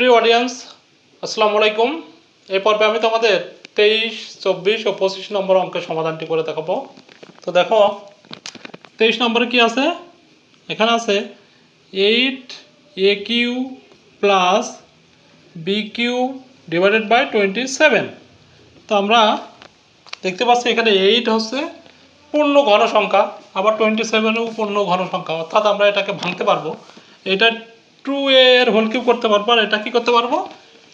প্রিয় অডিয়েন্স আসসালামু আলাইকুম। এই পর্বে আমি তোমাদের তেইশ, চব্বিশ ও পঁচিশ নম্বর অঙ্কের সমাধানটি করে দেখাবো। তো দেখো, তেইশ নম্বরে কি আছে? এখানে আছে eight A Q plus B Q divided by twenty seven তো আমরা দেখতে পাচ্ছি এখানে এইট হচ্ছে পূর্ণ ঘন সংখ্যা আবার টোয়েন্টি সেভেনও পূর্ণ ঘন সংখ্যা অর্থাৎ আমরা এটাকে ভাঙতে পারব। এটা টু এর হোল কিউব করতে পারব আর এটা কি করতে পারব?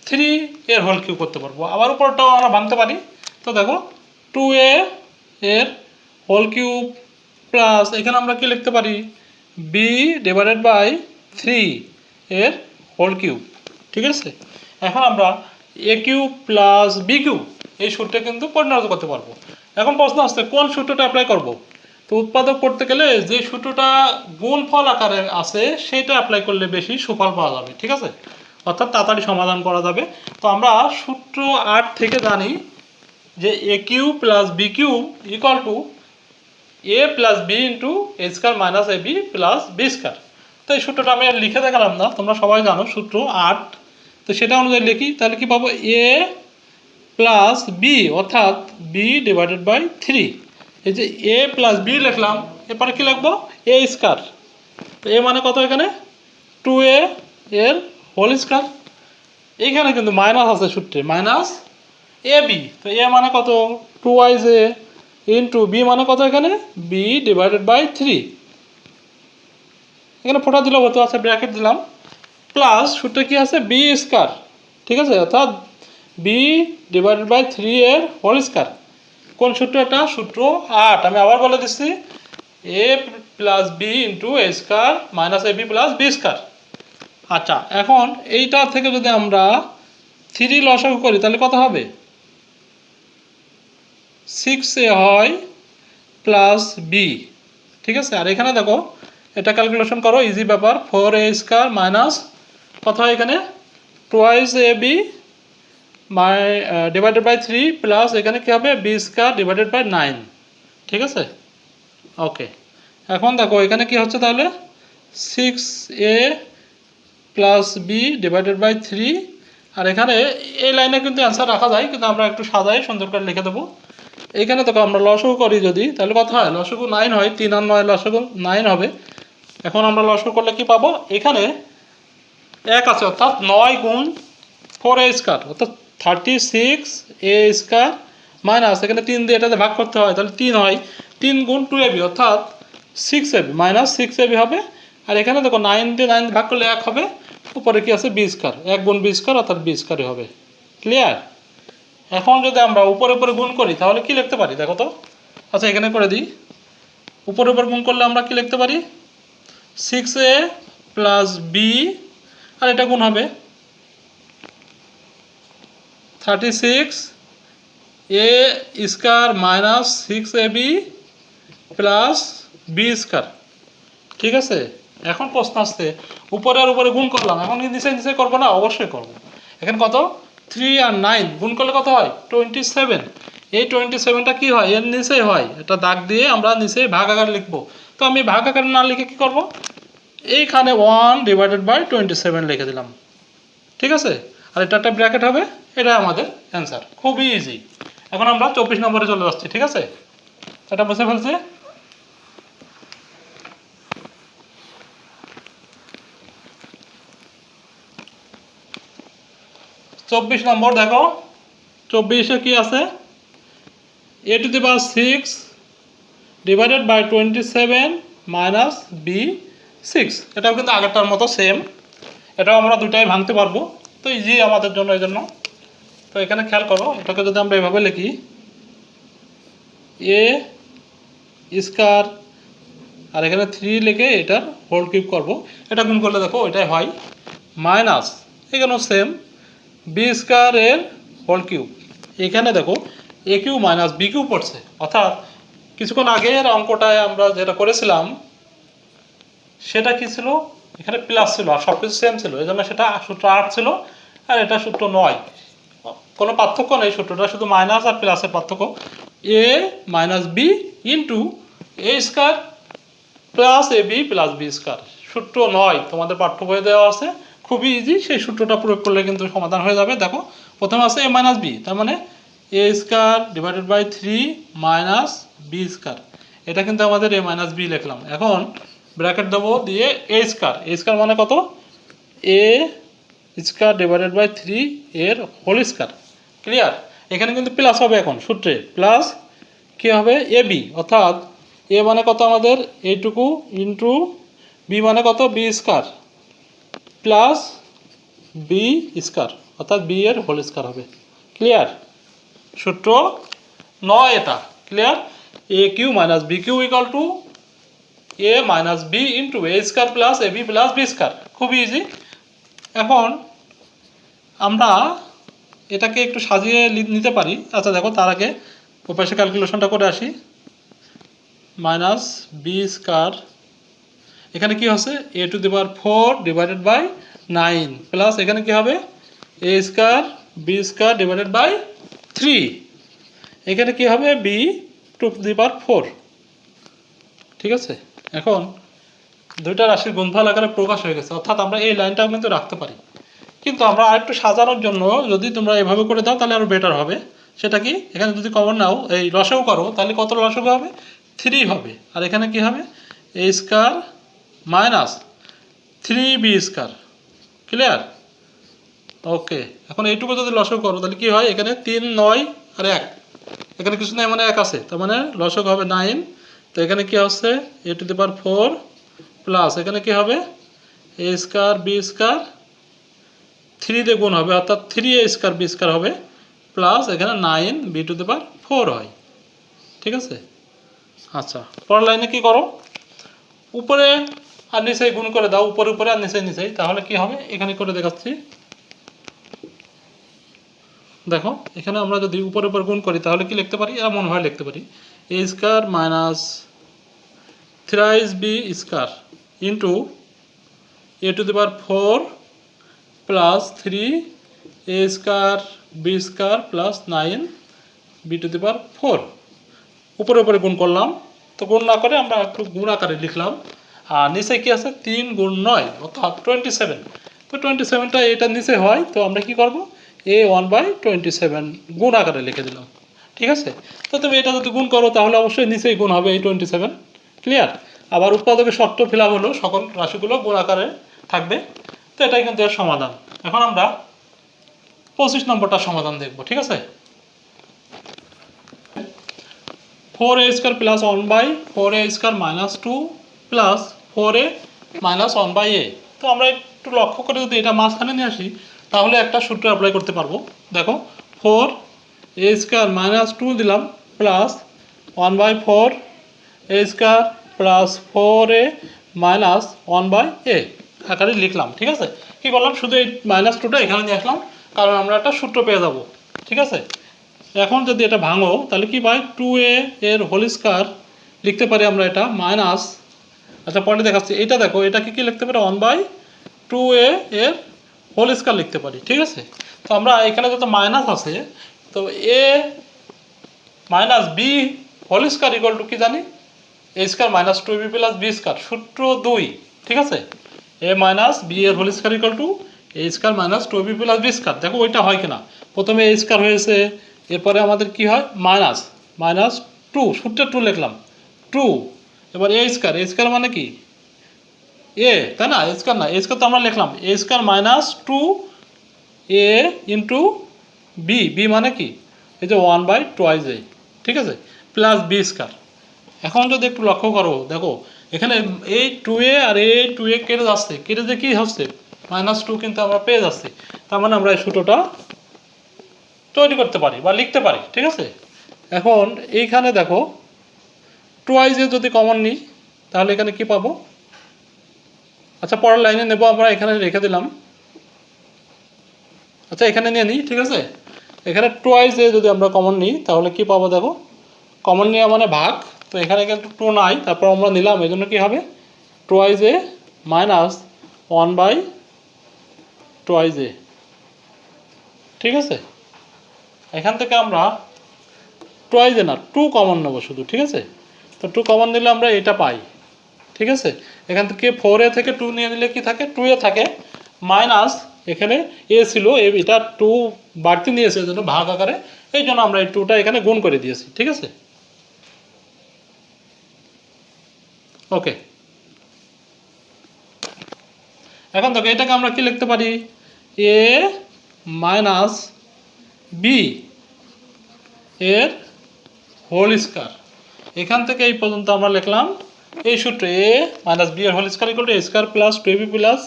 থ্রি এর হোল কিউব করতে পারব। আবার উপরটাও আমরা ভাঙতে পারি। তো দেখো টু এ এর হোল কিউব প্লাস এখানে আমরা কি লিখতে পারি? বি ডিভাইডেড বাই থ্রি এর হোল কিউব ঠিক আছে? এখন আমরা a cube plus b cube এই সূত্রটা কিন্তু পরিণত করতে পারব। এখন প্রশ্ন আসছে, কোন সূত্রটা অ্যাপ্লাই করব? তো উৎপাদক করতে গেলে যে সূত্রটা গুণফল আকারে আছে সেটা অ্যাপ্লাই করলে বেশি সুফল পাওয়া যাবে, ঠিক আছে? অর্থাৎ তাড়াতাড়ি সমাধান করা যাবে। তো আমরা সূত্র আট থেকে জানি যে a cube plus b cube equal to a plus b into a square minus a b plus b square তো এই সূত্রটা আমি লিখে দেখালাম না, তোমরা সবাই জানো সূত্র আট। তো সেটা অনুযায়ী লিখি, তাহলে কি পাবো? এ প্লাস বি অর্থাৎ বি ডিভাইডেড বাই থ্রি এই যে এ প্লাস বি লিখলাম, এরপরে কি লিখব? এ স্কোয়ার তো এ মানে কত এখানে? টু এ এর হোল স্কোয়ার এইখানে কিন্তু মাইনাস আছে সূত্রে মাইনাস এ বি তো এ মানে কত? টু ওয়াইজ এ ইন্টু বি মানে কত এখানে? বি ডিভাইডেড বাই থ্রি এখানে ফোটা দিলাম হতো আছে ব্র্যাকেট দিলাম। প্লাস সূত্রে কি আছে? বি স্কোয়ার ঠিক আছে? অর্থাৎ বি ডিভাইডেড বাই থ্রি এর হোল স্কোয়ার কোন সূত্র এটা? সূত্র আট। আমি আবার বলে দিচ্ছি a plus b into a square minus a b plus b square আচ্ছা এখন এইটা থেকে যদি আমরা থ্রি লসাগু করি, তাহলে কত হবে? সিক্স এ হয় প্লাস বি ঠিক আছে? আর এখানে দেখো, এটা ক্যালকুলেশন করো ইজি ব্যাপার। ফোর এ স্কোয়ার মাইনাস কত হয় এখানে? Twice a b my divided by three plus এখানে কী হবে? B square divided by nine ঠিক আছে? ওকে এখন দেখো, এখানে কি হচ্ছে তাহলে? Six a plus b divided by three আর এখানে এই লাইনে কিন্তু অ্যান্সার রাখা যায়, কিন্তু আমরা একটু সাজাই, সুন্দর করে লিখে দেবো। এইখানে দেখো, আমরা লসগু করি যদি, তাহলে কত হয়? লসগু নাইন হয়, তিন আর নয় লসগু নাইন হবে। এখন আমরা লসগু করলে কি পাবো? এখানে এক আছে, অর্থাৎ নয় গুণ ফোর এ স্কোয়ার অর্থাৎ thirty six a square minus এখানে তিন দিয়ে এটাতে ভাগ করতে হয়, তাহলে তিন হয়। তিন গুণ টু এবি অর্থাৎ six a b minus six a b হবে। আর এখানে দেখো নাইন দিয়ে নাইন ভাগ করলে এক হবে, উপরে কি আছে বি স্কোয়ার এক গুণ বি স্কোয়ার অর্থাৎ বি স্কোয়ারই হবে। ক্লিয়ার এখন যদি আমরা উপরে উপরে গুণ করি, তাহলে কি লিখতে পারি? দেখো তো। আচ্ছা এখানে করে দিই। উপরে উপর গুণ করলে আমরা কি লিখতে পারি? সিক্স এ প্লাস বি আর এটা গুণ হবে। Thirty six a square minus six a b plus b square ঠিক আছে? এখন প্রশ্ন আসছে। উপরে আর উপরে গুণ করলাম। এখন নিচে নিচে করব না? অবশ্যই করব। এখানে কত? থ্রি আর নাইন গুণ করলে কত হয়? টোয়েন্টি সেভেন এই টোয়েন্টি সেভেনটা কী হয়? এর নিচেই হয়। এটা দাগ দিয়ে আমরা নিচে ভাগ আকার লিখব। তো আমি ভাগ আকার না লিখে কী করব? এইখানে one divided by twenty seven লিখে দিলাম। ঠিক আছে? আর এটা একটা ব্র্যাকেট হবে, এটা আমাদের অ্যান্সার খুবই ইজি এখন আমরা চব্বিশ নম্বরে চলে যাচ্ছি, ঠিক আছে? এটা বুঝে ফেলছে। চব্বিশ নম্বর, দেখো। চব্বিশে কি আছে? A to the power six divided by twenty seven minus b six এটাও কিন্তু আগেরটার মতো সেম এটাও আমরা দুটাই ভাঙতে পারব। তো ইজি আমাদের জন্য এই জন্য তো এখানে খেয়াল করো, এটাকে যদি আমরা এভাবে লিখি এ স্কার আর এখানে থ্রি লিখে এটার হোল কিউব করব। এটা গুণ করলে দেখো, এটাই হয় মাইনাস এখানেও সেম বি স্কোয়ার এর হোল কিউব এখানে দেখো a cube minus b cube পড়ছে। অর্থাৎ কিছুক্ষণ আগের অঙ্কটায় আমরা যেটা করেছিলাম, সেটা কি ছিল? এখানে প্লাস ছিল আর সব কিছু সেম ছিল। এই জন্য সেটা সূত্র আট ছিল আর এটা সূত্র নয়। কোনো পার্থক্য নেই সূত্রটা, শুধু মাইনাস আর প্লাসের পার্থক্য। A minus b into a square plus a b plus b square সূত্র নয়, তোমাদের পাঠ্য বইয়ে দেওয়া আছে। খুবই ইজি সেই সূত্রটা প্রয়োগ করলে কিন্তু সমাধান হয়ে যাবে। দেখো, প্রথমে আছে এ মাইনাস বি তার মানে a square divided by three minus b square এটা কিন্তু আমাদের এ মাইনাস বি লিখলাম। এখন ব্র্যাকেট দেবো দিয়ে এ স্কোয়ার এ স্কোয়ার মানে কত? A square divided by three এর হোল স্কোয়ার ক্লিয়ার এখানে কিন্তু প্লাস হবে এখন, সূত্রে। প্লাস কী হবে? এ বি অর্থাৎ এ মানে কত আমাদের? এইটুকু ইন্টু বি মানে কত? B square plus b square অর্থাৎ বি এর হোল স্কোয়ার হবে। ক্লিয়ার সূত্র নয় এটা। Clear a cube minus b cube equal to a minus b into a square plus a b plus b square খুব easy এখন আমরা এটাকে একটু সাজিয়ে নিতে পারি। আচ্ছা দেখো, তার আগে ওপাশে ক্যালকুলেশনটা করে আসি। মাইনাস বি স্কোয়ার এখানে কি হচ্ছে? A to the power four divided by nine plus এখানে কি হবে? A square b square divided by three এখানে কি হবে? B to the power four ঠিক আছে? এখন দুইটা রাশির গুণফল আকারে প্রকাশ হয়ে গেছে, অর্থাৎ আমরা এই লাইনটাও কিন্তু রাখতে পারি। কিন্তু আমরা আরেকটু সাজানোর জন্য যদি তোমরা এভাবে করে দাও, তাহলে আরও বেটার হবে। সেটা কি? এখানে যদি কমন নাও, এই লসেও করো, তাহলে কত লসক হবে? থ্রি হবে। আর এখানে কি হবে? A square minus three b square clear okay এখন এইটুকু যদি লসক করো, তাহলে কি হয়? এখানে তিন, নয় আর এক। এখানে কিছু নাই মানে এক আছে। তার মানে লসক হবে নাইন তো এখানে কি হচ্ছে a to the power four plus এখানে কি হবে? A square b square three দিয়ে গুণ হবে, অর্থাৎ three a square b square হবে প্লাস এখানে nine b to the power four হয়। ঠিক আছে? আচ্ছা পরের লাইনে কি করো? উপরে আর নিচে গুণ করে দাও, উপরে উপরে আর নিচে নিচেই। তাহলে কি হবে? এখানে করে দেখাচ্ছি। দেখো, এখানে আমরা যদি উপরে উপর গুণ করি, তাহলে কি লিখতে পারি? এমন হয় লিখতে পারি। A square minus thrice b square into a to the power four plus three a square b square plus nine b to the power four উপরে উপরে গুণ করলাম, তো গুণ না করে আমরা একটু গুণ আকারে লিখলাম। আর নিচে কি আছে? তিন গুণ নয়, অর্থাৎ টোয়েন্টি সেভেন তো টোয়েন্টি সেভেনটা এটা নিচে হয়, তো আমরা কি করব? A one by twenty seven গুণ আকারে লিখে দিলাম। ঠিক আছে? তো তুমি এটা যদি গুণ করো, তাহলে অবশ্যই নিচেই গুণ হবে এই টোয়েন্টি সেভেন ক্লিয়ার আবার উৎপাদকের শর্ত ফিল হলো, সকল রাশিগুলো গুণ আকারে থাকবে। তো এটাই কিন্তু এর সমাধান। এখন আমরা পঁচিশ নম্বরটা সমাধান দেখব, ঠিক আছে? Four a square plus one by four a square minus two plus four a minus one by a তো আমরা একটু লক্ষ্য করে যদি এটা মাঝখানে নিয়ে আসি তাহলে একটা সূত্র অ্যাপ্লাই করতে পারব। দেখো four a square minus two দিলাম plus one by four a square plus four a minus one by a আকারে লিখলাম, ঠিক আছে? কী করলাম? শুধু এই মাইনাস টুটা এখানে নিয়ে আসলাম, কারণ আমরা একটা সূত্র পেয়ে যাব, ঠিক আছে? এখন যদি এটা ভাঙো, তাহলে কি পাই? টু এ এর হোল স্কোয়ার লিখতে পারি আমরা এটা মাইনাস আচ্ছা পরে দেখাচ্ছি। এটা দেখো, এটাকে কি লিখতে পারি? ওয়ান বাই টু এ এর হোল স্কোয়ার লিখতে পারি, ঠিক আছে? তো আমরা এখানে যত মাইনাস আছে, তো a minus b whole square equal to কি জানি? A square minus two b plus b square সূত্র দুই, ঠিক আছে? এ মাইনাস বি এর whole square equal to a square minus two b plus b square দেখো ওইটা হয় কিনা? প্রথমে এ স্কোয়ার হয়েছে, এরপরে আমাদের কি হয়? মাইনাস মাইনাস টু সূত্রে টু লিখলাম টু এবার এ স্কোয়ার এ স্কোয়ার মানে কি? এ তাই না? এ স্কোয়ার না। এ স্কোয়ার তো আমরা লিখলাম। A square minus two a into b b মানে কি? এই যে ওয়ান বাই টোয়াইজ এ ঠিক আছে? প্লাস বি স্কোয়ার এখন যদি একটু লক্ষ্য করো, দেখো, এখানে এই টু এ আর এই টু এ কেটে যাচ্ছে। কেটে যে কী হচ্ছে? মাইনাস টু কিন্তু আমরা পেয়ে যাচ্ছি। তার মানে আমরা এই সূত্রটা তৈরি করতে পারি বা লিখতে পারি। ঠিক আছে? এখন এইখানে দেখো টুয়াইজে যদি কমন নিই, তাহলে এখানে কি পাবো? আচ্ছা পরের লাইনে নেব, আমরা এখানে রেখে দিলাম। আচ্ছা এখানে নিয়ে নিই, ঠিক আছে? এখানে টুয়াইজে যদি আমরা কমন নিই, তাহলে কি পাবো দেখো? কমন নেওয়া মানে ভাগ, তো এখানে কিন্তু টু নাই, তারপর আমরা নিলাম, এই জন্য কী হবে? Twice a minus one by twice a ঠিক আছে? এখান থেকে আমরা টুয়াইজে না টু কমন নেব শুধু, ঠিক আছে? তো টু কমন নিলে আমরা এটা পাই। ঠিক আছে? এখান থেকে ফোর এ থেকে টু নিয়ে নিলে কি থাকে? টু এ থাকে মাইনাস এখানে এ ছিল এটা টু বাড়তি নিয়েছে জন্য ভাগ আকারে এই জন্য আমরা এই টুটা এখানে গুণ করে দিয়েছি, ঠিক আছে? ওকে এখন দেখো, এটাকে আমরা কি লিখতে পারি? এ মাইনাস বি এর হোল স্কয়ার এখান থেকে এই পর্যন্ত আমরা লিখলাম এই সূত্র এ মাইনাস বি এর whole square equal to a square plus two b plus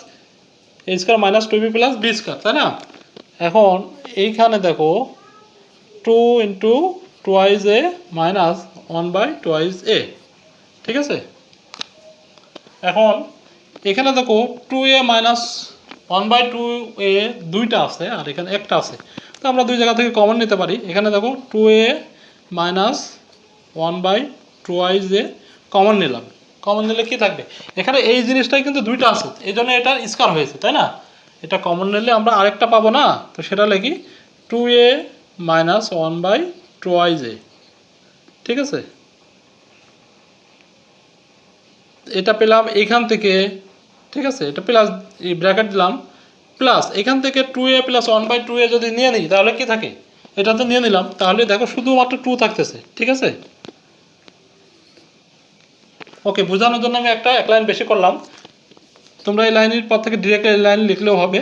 a square minus two b plus b square তাই না? এখন এইখানে দেখো two into twice a minus one by twice a ঠিক আছে? এখন এখানে দেখো two a minus one by two a দুইটা আছে আর এখানে একটা আছে। তো আমরা দুই জায়গা থেকে কমন নিতে পারি। এখানে দেখো two a minus one by twice a common নিলাম। কমন নিলে কি থাকবে? এখানে এই জিনিসটাই কিন্তু দুইটা আছে, এই জন্য এটা স্কার হয়েছে, তাই না? এটা কমন নিলে আমরা আরেকটা পাবো না? তো সেটা লিখি two a minus one by twice a ঠিক আছে? এটা পেলাম এখান থেকে, ঠিক আছে? এটা প্লাস ব্র্যাকেট দিলাম প্লাস এখান থেকে two a plus one by two a যদি নিয়ে নিই, তাহলে কি থাকে? এটা তো নিয়ে নিলাম, তাহলে দেখো শুধুমাত্র টু থাকতেছে, ঠিক আছে? ওকে বোঝানোর জন্য আমি একটা, এক লাইন বেশি করলাম। তোমরা এই লাইনের পর থেকে ডিরেক্ট এই লাইন লিখলেও হবে।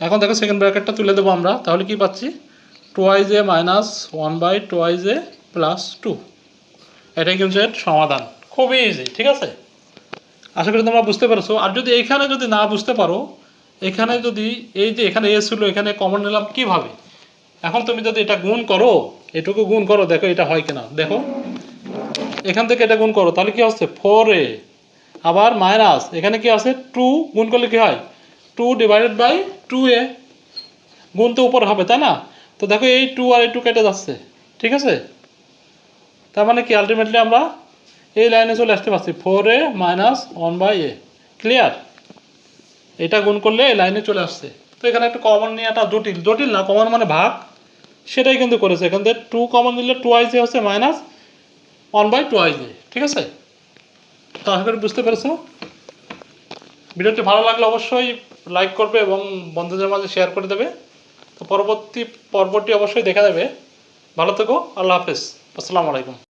এখন দেখো সেকেন্ড ব্র্যাকেটটা তুলে দেবো আমরা। তাহলে কি পাচ্ছি? Twice a minus one by twice a plus two এটাই কিন্তু এর সমাধান। খুবই ইজি ঠিক আছে? আশা করি তোমরা বুঝতে পেরেছ। আর যদি এইখানে যদি না বুঝতে পারো, এখানে যদি এই যে এখানে এ ছিল, এখানে কমন নিলাম কীভাবে? এখন তুমি যদি এটা গুণ করো, এটুকু গুণ করো, দেখো এটা হয় কিনা। দেখো। এখান থেকে এটা গুণ করো, তাহলে কি হচ্ছে ফোর এ আবার মাইনাস এখানে কি আছে টু গুণ করলে কি হয়? Two divided by two a গুণ তো উপর হবে, তাই না? তো দেখো এই টু আর এই টু কেটে যাচ্ছে, ঠিক আছে? তার মানে কি? আলটিমেটলি আমরা এই লাইনে চলে আসতে পারছি। Four a minus one by a clear এটা গুণ করলে এই লাইনে চলে আসছে। তো এখানে একটা কমন নেওয়াটা জটিল। জটিল না কমন মানে ভাগ। সেটাই কিন্তু করেছে। এখান থেকে টু কমন দিলে টু আইজে হচ্ছে minus one by twice a ঠিক আছে? তো আশা করি বুঝতে পেরেছ? ভিডিওটি ভালো লাগলে অবশ্যই লাইক করবে এবং বন্ধুদের মাঝে শেয়ার করে দেবে। তো পরবর্তী পর্বটি অবশ্যই দেখা যাবে ভালো থেকো, আল্লাহ হাফেজ। আসসালামু আলাইকুম।